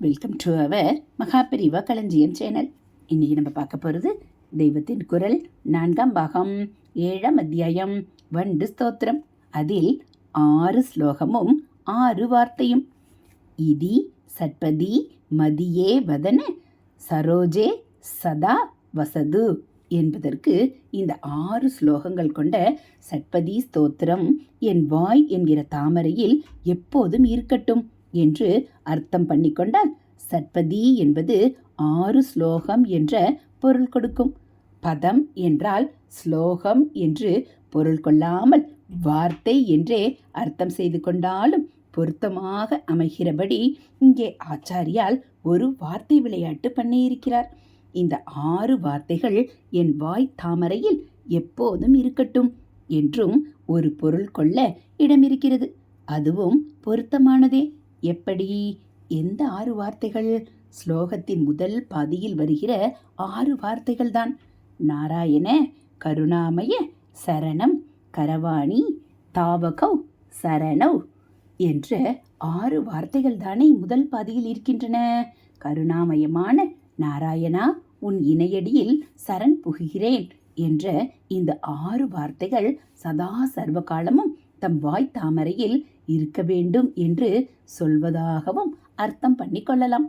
Welcome to our Maha Periyava களஞ்சியம் channel இன்றைக்கி நம்ம பார்க்க போகிறது தெய்வத்தின் குரல். நான்காம் பாகம் ஏழாம் அத்தியாயம் வண்டு ஸ்தோத்திரம். அதில் ஆறு ஸ்லோகமும் ஆறு வார்த்தையும். இதி சட்பதி மதியே வதன சரோஜே சதா வசது என்பதற்கு இந்த ஆறு ஸ்லோகங்கள் கொண்ட சட்பதி ஸ்தோத்திரம் என் வாய் என்கிற தாமரையில் எப்போதும் இருக்கட்டும். என்று அர்த்தம் பண்ணிக்கொண்டால் சட்பதி என்பது ஆறு ஸ்லோகம் என்ற பொருள் கொடுக்கும். பதம் என்றால் ஸ்லோகம் என்று பொருள் கொள்ளாமல் வார்த்தை என்றே அர்த்தம் செய்து கொண்டாலும் பொருத்தமாக அமைகிறபடி இங்கே ஆச்சாரியால் ஒரு வார்த்தை விளையாட்டு பண்ணியிருக்கிறார். இந்த ஆறு வார்த்தைகள் என் வாய் தாமரையில் எப்போதும் இருக்கட்டும் என்றும் ஒரு பொருள் கொள்ள இடமிருக்கிறது. அதுவும் பொருத்தமானதே. எப்படி? எந்த ஆறு வார்த்தைகள்? ஸ்லோகத்தின் முதல் பாதியில் வருகிற ஆறு வார்த்தைகள்தான். நாராயண கருணாமய சரணம் கரவாணி தாவகௌ சரணவ் என்ற ஆறு வார்த்தைகள் தானே முதல் பாதியில் இருக்கின்றன. கருணாமயமான நாராயணா உன் இணையடியில் சரண் புகுகிறேன் என்ற இந்த ஆறு வார்த்தைகள் சதா சர்வ காலமும் தம் வாய் தாமரையில் இருக்க வேண்டும் என்று சொல்வதாகவும் அர்த்தம் பண்ணிக்கொள்ளலாம்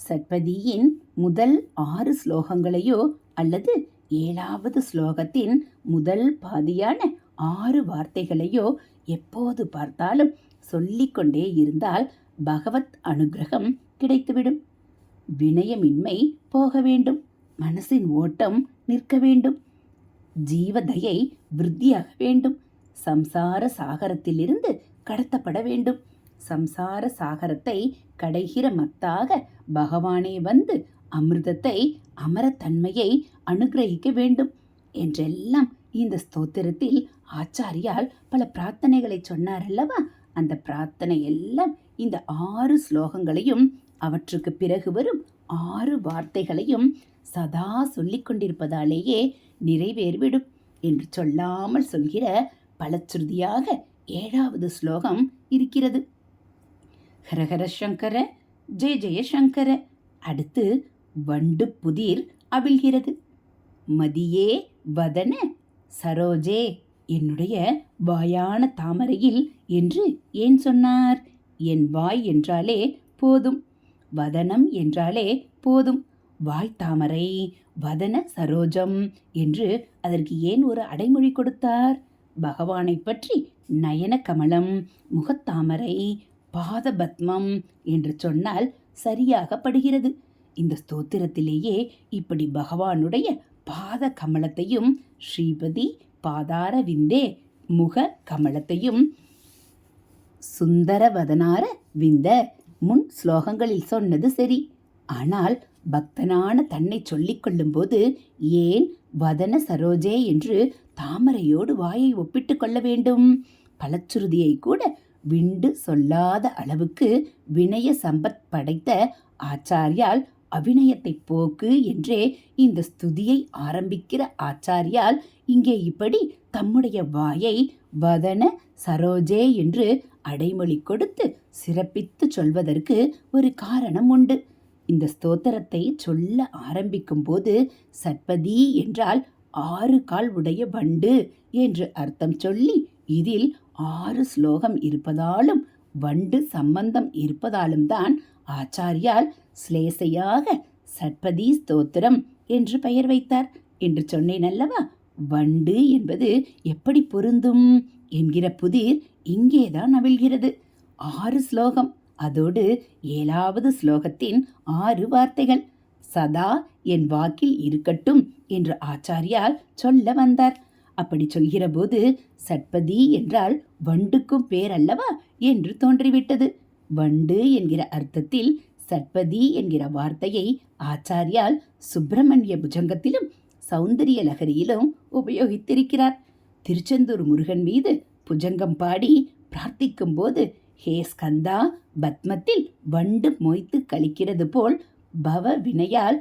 சட்பதியின் முதல் ஆறு ஸ்லோகங்களையோ அல்லது ஏழாவது ஸ்லோகத்தின் முதல் பாதியான ஆறு வார்த்தைகளையோ எப்போது பார்த்தாலும் சொல்லிக்கொண்டே இருந்தால் பகவத் அனுகிரகம் கிடைத்துவிடும். வினயமின்மை போக வேண்டும். மனசின் ஓட்டம் நிற்க வேண்டும். ஜீவதையை விருத்தியாக வேண்டும். சம்சார சாகரத்திலிருந்து கடத்தப்பட வேண்டும். சம்சார சாகரத்தை கடைகிற மத்தாக பகவானே வந்து அமிர்தத்தை அமரத்தன்மையை அனுகிரகிக்க வேண்டும் என்றெல்லாம் இந்த ஸ்தோத்திரத்தில் ஆச்சாரியால் பல பிரார்த்தனைகளை சொன்னார் அல்லவா? அந்த பிரார்த்தனை எல்லாம் இந்த ஆறு ஸ்லோகங்களையும் அவற்றுக்கு பிறகு வரும் ஆறு வார்த்தைகளையும் சதா சொல்லிக் கொண்டிருப்பதாலேயே நிறைவேறிவிடும் என்று சொல்லாமல் சொல்கிற பலச்சுருதியாக ஏழாவது ஸ்லோகம் இருக்கிறது. ஹரஹர சங்கர ஜெய ஜெய சங்கர அடுத்து வண்டு புதிர் அவிழ்கிறது. மதியே வதன சரோஜே என்னுடைய வாயான தாமரையில் என்று ஏன் சொன்னார்? என் வாய் என்றாலே போதும். வதனம் என்றாலே போதும். வாய் தாமரை வதன சரோஜம் என்று அதற்கு ஏன் ஒரு அடைமொழி கொடுத்தார்? பகவானை பற்றி நயன கமலம் முகத்தாமரை பாதபத்மம் என்று சொன்னால் சரியாக படுகிறது இந்த ஸ்தோத்திரத்திலேயே இப்படி பகவானுடைய பாத கமலத்தையும் ஸ்ரீபதி பாதார விந்தே முக கமலத்தையும் சுந்தரவதனார விந்த முன் ஸ்லோகங்களில் சொன்னது சரி. ஆனால் பக்தனான தன்னை சொல்லிக்கொள்ளும்போது ஏன் வதன சரோஜே என்று தாமரையோடு வாயை ஒப்பிட்டு கொள்ள வேண்டும். பலச்சுருதியை கூட விண்டு சொல்லாத அளவுக்கு வினய சம்பத் படைத்த ஆச்சாரியால் அபிநயத்தை போக்கு என்றே இந்த ஸ்துதியை ஆரம்பிக்கிற ஆச்சாரியால் இங்கே இப்படி தம்முடைய வாயை வதன சரோஜே என்று அடைமொழி கொடுத்து சிறப்பித்து சொல்வதற்கு ஒரு காரணம் உண்டு. இந்த ஸ்தோத்திரத்தை சொல்ல ஆரம்பிக்கும் போது சட்பதி என்றால் ஆறு கால் உடைய வண்டு என்று அர்த்தம் சொல்லி இதில் ஆறு ஸ்லோகம் இருப்பதாலும் வண்டு சம்பந்தம் இருப்பதாலும் தான் ஆச்சாரியால் ஸ்லேசையாக சட்பதி ஸ்தோத்திரம் என்று பெயர் வைத்தார். என்று சொன்னேன் அல்லவா? வண்டு என்பது எப்படி பொருந்தும் என்கிற புதிர் இங்கேதான் அவிழ்கிறது. ஆறு ஸ்லோகம் அதோடு ஏழாவது ஸ்லோகத்தின் ஆறு வார்த்தைகள். சதா என் வாக்கில் இருக்கட்டும் என்று ஆச்சாரியால் சொல்ல வந்தார். அப்படி சொல்கிற போது சட்பதி என்றால் வண்டுக்கும் பேர் அல்லவா என்று தோன்றிவிட்டது. வண்டு என்கிற அர்த்தத்தில் சட்பதி என்கிற வார்த்தையை ஆச்சாரியால் சுப்பிரமணிய புஜங்கத்திலும் சௌந்தரிய லகரியிலும் உபயோகித்திருக்கிறார். திருச்செந்தூர் முருகன் மீது புஜங்கம் பாடி பிரார்த்திக்கும் போது ஹே ஸ்கந்தா பத்மத்தில் வண்டு மொய்த்து கழிக்கிறது போல் பவ வினையால்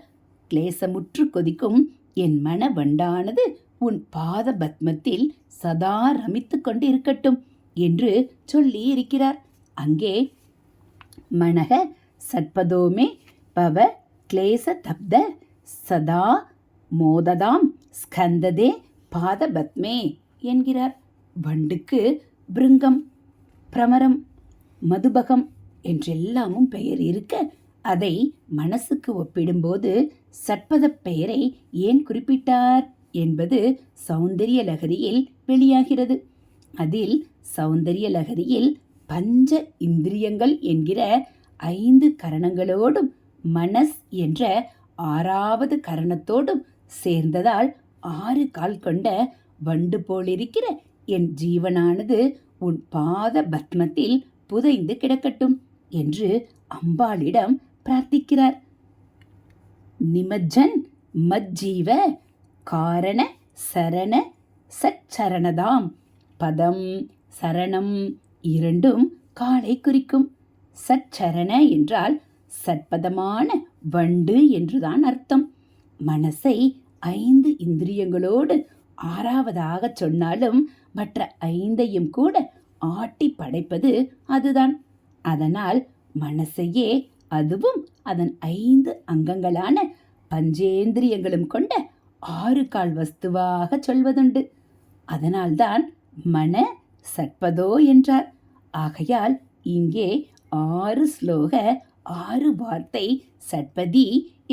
கிளேசமுற்று கொதிக்கும். என் மன வண்டானது உன் பாத பத்மத்தில் சதா ரமித்து கொண்டு இருக்கட்டும் என்று சொல்லி இருக்கிறார் அங்கே மனக சட்பதோமே பவ கிளேச தப்த சதா மோததாம் ஸ்கந்ததே பாதபத்மே என்கிறார். வண்டுக்கு பிருங்கம் பிரமரம் மதுபகம் என்றெல்லாமும் பெயர் இருக்க அதை மனசுக்கு ஒப்பிடும்போது சட்பதப் பெயரை ஏன் குறிப்பிட்டார் என்பது சௌந்தரிய லகரியில் வெளியாகிறது. அதில் சௌந்தரிய லகரியில் பஞ்ச இந்திரியங்கள் என்கிற ஐந்து கரணங்களோடும் மனஸ் என்ற ஆறாவது கரணத்தோடும் சேர்ந்ததால் ஆறு கால் கொண்ட வண்டு போலிருக்கிற என் ஜீவனானது உன் பாத பத்மத்தில் புதைந்து கிடக்கட்டும் என்று அம்பாளிடம் பிரார்த்திக்கிறார். நிமஜ்ஜன் மஜ்ஜீவ காரண சரண சச்சரணதாம். பதம் சரணம் இரண்டும் காலை குறிக்கும். சச்சரண என்றால் சற்பதமான வண்டு என்றுதான் அர்த்தம். மனசை ஐந்து இந்திரியங்களோடு ஆறாவதாக சொன்னாலும் மற்ற ஐந்தையும் கூட ஆட்டி படைப்பது அதுதான். அதனால் மனசையே அதுவும் அதன் ஐந்து அங்கங்களான பஞ்சேந்திரியங்களும் கொண்ட ஆறு கால் வஸ்துவாக சொல்வதுண்டு. அதனால்தான் மன சட்பதோ என்றார். ஆகையால் இங்கே ஆறு ஸ்லோக ஆறு வார்த்தை சட்பதி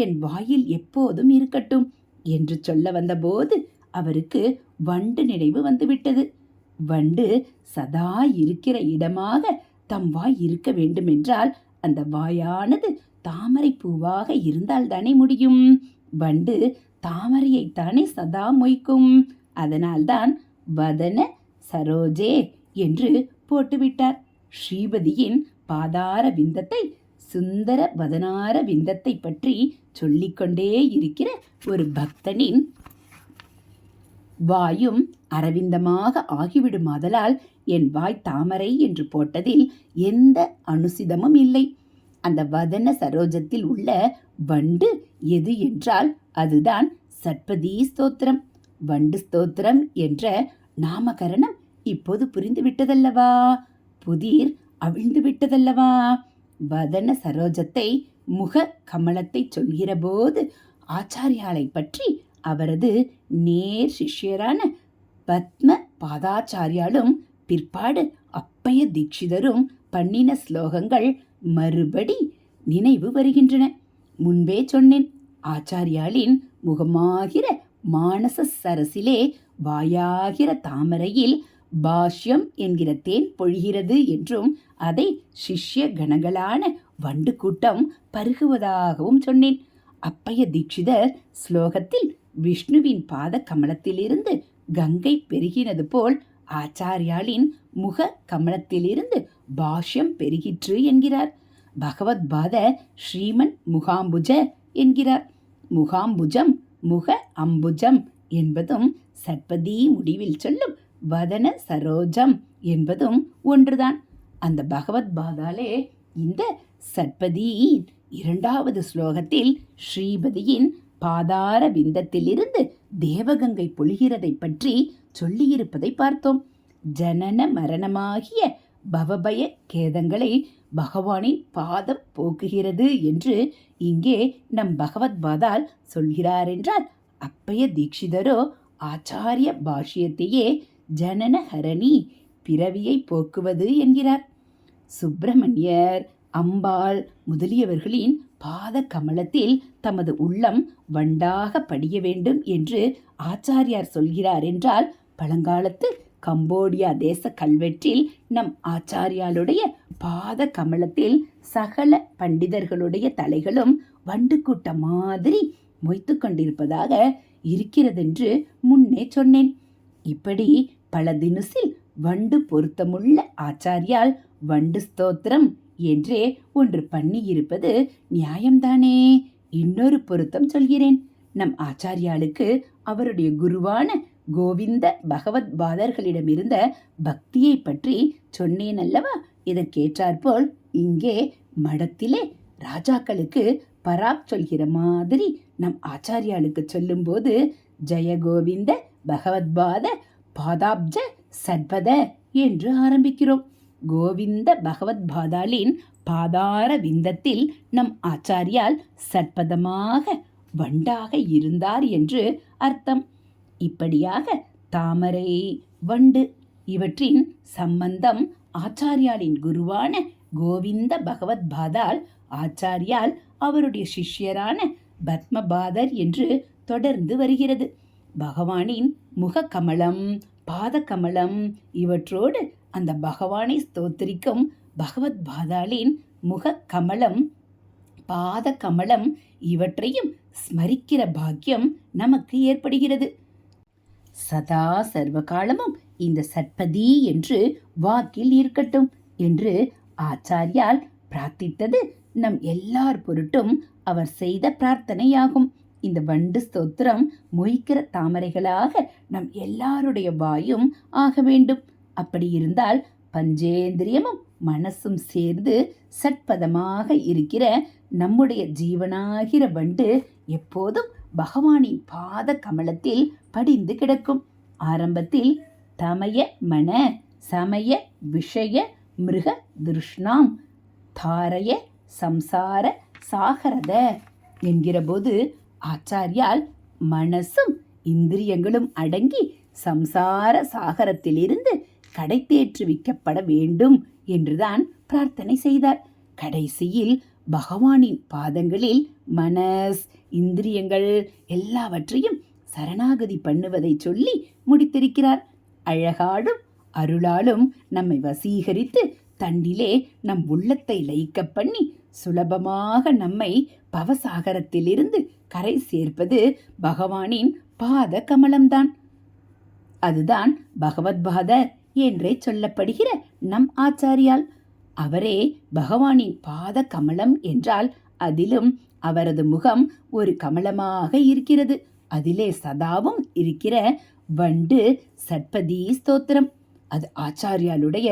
என் வாயில் எப்போதும் இருக்கட்டும் என்று சொல்ல வந்தபோது அவருக்கு வண்டு நினைவு வந்துவிட்டது. வண்டு சதா இருக்கிற இடமாக தம் வாய் இருக்க வேண்டுமென்றால் அந்த வாயானது தாமரை பூவாக இருந்தால்தானே முடியும்? வண்டு தாமரையைத்தானே சதா மொய்க்கும். அதனால்தான் வதன சரோஜே என்று போட்டுவிட்டார். ஸ்ரீபதியின் பாதார விந்தத்தை சுந்தர வதனார விந்தத்தை பற்றி சொல்லிக்கொண்டே இருக்கிற ஒரு பக்தனின் வாயும் அரவிந்தமாக ஆகிவிடுமாதலால் என் வாய் தாமரை என்று போட்டதில் எந்த அனுசிதமும் இல்லை. அந்த வதன சரோஜத்தில் உள்ள வண்டு எது என்றால் அதுதான் சட்பதி ஸ்தோத்திரம். வண்டு ஸ்தோத்திரம் என்ற நாமகரணம் இப்போது புரிந்து விட்டதல்லவா புதிர் அவிழ்ந்து விட்டதல்லவா வதன சரோஜத்தை முக கமலத்தை சொல்கிறபோது ஆச்சாரியாலை பற்றி அவரது நேர் சிஷ்யரான பத்ம பாதாச்சாரியாலும் பிற்பாடு அப்பைய தீட்சிதரும் பண்ணின ஸ்லோகங்கள் மறுபடி நினைவு வருகின்றன. முன்பே சொன்னேன் ஆச்சாரியாலின் முகமாகிற மானச சரசிலே வாயாகிற தாமரையில் பாஷ்யம் என்கிற தேன் பொழிகிறது என்றும் அதை சிஷ்ய கணங்களான வண்டு கூட்டம் பருகுவதாகவும் சொன்னேன். அப்பைய தீட்சிதர் ஸ்லோகத்தில் விஷ்ணுவின் பாத கமலத்திலிருந்து கங்கை பெருகினது போல் ஆச்சாரியாளின் முக கமலத்திலிருந்து பாஷ்யம் பெருகிற்று என்கிறார். பகவத் பாத ஸ்ரீமன் முகாம்புஜ என்கிறார். முகாம்புஜம் முக அம்புஜம் என்பதும் சட்பதி முடிவில் சொல்லும் வதன சரோஜம் என்பதும் ஒன்றுதான். அந்த பகவத் பாதாலே இந்த சட்பதியின் இரண்டாவது ஸ்லோகத்தில் ஸ்ரீபதியின் பாதார விந்தத்திலிருந்து தேவகங்கை பொழிகிறதை பற்றி சொல்லியிருப்பதை பார்த்தோம். ஜனன மரணமாகிய பவபய கேதங்களை பகவானின் பாதம் போக்குகிறது என்று இங்கே நம் பகவத் பாதால் சொல்கிறார் என்றால் அப்பைய தீட்சிதரோ ஆச்சாரிய பாஷ்யத்தையே ஜனனஹரணி பிறவியை போக்குவது என்கிறார். சுப்பிரமணியர் அம்பாள் முதலியவர்களின் பாத கமலத்தில் தமது உள்ளம் வண்டாக படிய வேண்டும் என்று ஆச்சாரியார் சொல்கிறார் என்றால் பழங்காலத்து கம்போடியா தேச கல்வெட்டில் நம் ஆச்சாரியாளுடைய பாத கமலத்தில் சகல பண்டிதர்களுடைய தலைகளும் வண்டு கூட்டம் மாதிரி மொய்த்து கொண்டிருப்பதாக இருக்கிறதென்று முன்னே சொன்னேன். இப்படி பல தினுசில் வண்டு பொருத்தமுள்ள ஆச்சாரியால் வண்டு ஸ்தோத்திரம் என்றே ஒன்று பண்ணியிருப்பது நியாயம்தானே? இன்னொரு பொருத்தம் சொல்கிறேன். நம் ஆச்சாரியாளுக்கு அவருடைய குருவான கோவிந்த பகவத் பாதர்களிடமிருந்த பக்தியை பற்றி சொன்னேன் அல்லவா இதற்கேற்றாற்போல் இங்கே மடத்திலே ராஜாக்களுக்கு பராக் சொல்கிற மாதிரி நம் ஆச்சாரியாளுக்கு சொல்லும்போது ஜெய கோவிந்த பகவத்பாத பாதாப்ஜ சத்பத என்று ஆரம்பிக்கிறோம். கோவிந்த பகவத் பாதாளின் பாதார விந்தத்தில் நம் ஆச்சாரியால் சற்பதமாக வண்டாக இருந்தார் என்று அர்த்தம். இப்படியாக தாமரை வண்டு இவற்றின் சம்பந்தம் ஆச்சாரியாலின் குருவான கோவிந்த பகவத் பாதால் ஆச்சாரியால் அவருடைய சிஷ்யரான பத்மபாதர் என்று தொடர்ந்து வருகிறது. பகவானின் முகக்கமலம் பாதக்கமலம் இவற்றோடு அந்த பகவானை ஸ்தோத்திரிக்கும் பகவத் பாதாளின் முகக்கமலம் பாதகமலம் இவற்றையும் ஸ்மரிக்கிற பாக்கியம் நமக்கு ஏற்படுகிறது. சதா சர்வ காலமும் இந்த சட்பதி என்று வாக்கில் இருக்கட்டும் என்று ஆச்சாரியால் பிரார்த்தித்தது நம் எல்லார் பொருட்டும் அவர் செய்த பிரார்த்தனையாகும். இந்த வண்டு ஸ்தோத்திரம் மொய்க்கிற தாமரைகளாக நம் எல்லாருடைய வாயும் ஆக வேண்டும். அப்படி இருந்தால் பஞ்சேந்திரியமும் மனசும் சேர்ந்து சட்பதமாக இருக்கிற நம்முடைய ஜீவனாகிற வண்டு எப்போதும் பகவானின் பாத கமலத்தில் படிந்து கிடக்கும். ஆரம்பத்தில் தமய மன சமய விஷய மிருக திருஷ்ணாம் தாரய சம்சார சாகரத என்கிறபோது ஆச்சாரியால் மனசும் இந்திரியங்களும் அடங்கி சம்சார சாகரத்திலிருந்து கடை தேற்றுவிக்கப்பட வேண்டும் என்றுதான் பிரார்த்தனை செய்தார். கடைசியில் பகவானின் பாதங்களில் மனஸ் இந்திரியங்கள் எல்லாவற்றையும் சரணாகதி பண்ணுவதை சொல்லி முடித்திருக்கிறார். அழகாலும் அருளாலும் நம்மை வசீகரித்து தன்னிலே நம் உள்ளத்தை லயிக்க பண்ணி சுலபமாக நம்மை பவசாகரத்திலிருந்து கரை சேர்ப்பது பகவானின் பாத கமலம்தான் அதுதான் பகவத்பாதர் என்றே சொல்லப்படுகிற நம் ஆச்சாரியால். அவரே பகவானின் பாத கமலம் என்றால் அதிலும் அவரது முகம் ஒரு கமலமாக இருக்கிறது. அதிலே சதாவும் இருக்கிற வண்டு சட்பதி ஸ்தோத்திரம். அது ஆச்சாரியாலுடைய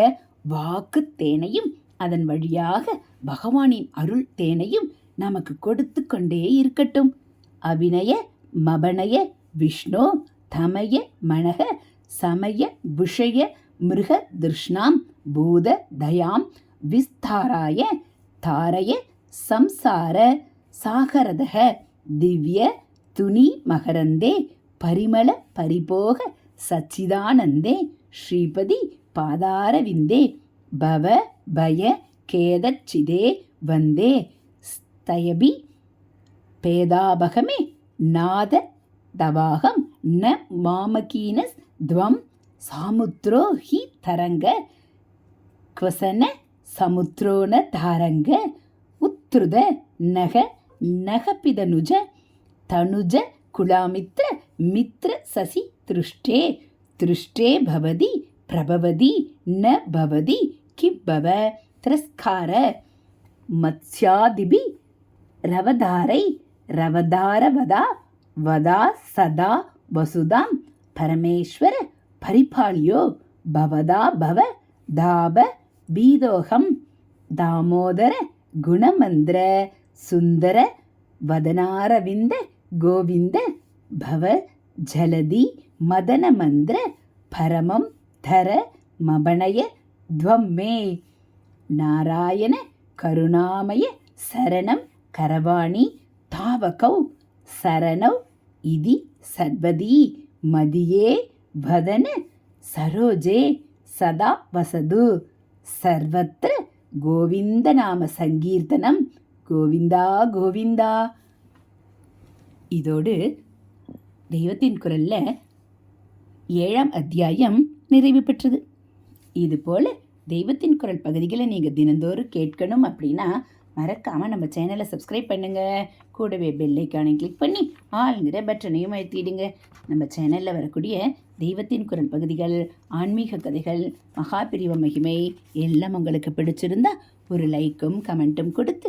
வாக்கு தேனையும் அதன் வழியாக பகவானின் அருள் தேனையும் நமக்கு கொடுத்து கொண்டே இருக்கட்டும். அபிநய மபனய விஷ்ணு தமய மணக சமய விஷய மிருக திருஷ்ணாம் பூத தயாம் விஸ்தாராய தாரய சம்சார. சாகரதக திவ்ய துணி மகரந்தே பரிமள பரிபோக சச்சிதானந்தே ஸ்ரீபதி பாதாரவிந்தே பவ பய கேதச்சிதே வந்தே ஸ்தயபி பேதாபகமே நாத தவாகம் ந மாமகீனஸ் துவம் சாமுத்ரோ ஹி தரங்க क्वसन समुद्रो न धारङ्ग उत्तृद नग ನಗಪಿದನುಜ ತನುಜ ಕುಳಾಮಿತ್ರ ಮಿತ್ರ ಸಸಿ ತೃಷ್ಟೇ ತೃಷ್ಟೇ ಭವದಿ ಪ್ರಭವದಿ ನ ಭವದಿ ಕಿಬ್ಬವ ತಿರಸ್ಕಾರ ಮತ್ಸ್ಯಾದಿಭಿ ರವಧಾರೈ ರವಧಾರವದ ವದಾ ಸದಾ ವಸುಧಾಂ ಪರಮೇಶ್ವರ ಪರಿಪಾಳ್ಯೋ ಭವದಾ ಭವ ದಾಬ ಬೀದೋಹಂ ದಾಮೋದರ ಗುಣಮಂದ್ರ சுந்தர வதனாரவிந்த கோவிந்த பவ ஜலதி மதன மந்திர பரமம் தர மபணய துவம்மே. நாராயண கருணாமய சரணம் கரவாணி தாவகௌ சரணௌ இதி சர்வதி மதியே வதன சரோஜே சதா வசது. சர்வத்திர கோவிந்த நாம சங்கீர்த்தனம். கோவிந்தா கோவிந்தா. இதோடு தெய்வத்தின் குரல்ல ஏழாம் அத்தியாயம் நிறைவு பெற்றது. இதுபோல் தெய்வத்தின் குரல் பகுதிகளை நீங்கள் தினந்தோறும் கேட்கணும் அப்படின்னா மறக்காமல் நம்ம சேனலை சப்ஸ்கிரைப் பண்ணுங்கள் கூடவே பெல்லைக்கானை கிளிக் பண்ணி ஆளுங்கிற பட்டனையும் அழுத்திடுங்க. நம்ம சேனலில் வரக்கூடிய தெய்வத்தின் குரல் பகுதிகள் ஆன்மீக கதைகள் மகாபிரிவ மகிமை எல்லாம் உங்களுக்கு பிடிச்சிருந்தா ஒரு லைக்கும் கமெண்ட்டும் கொடுத்து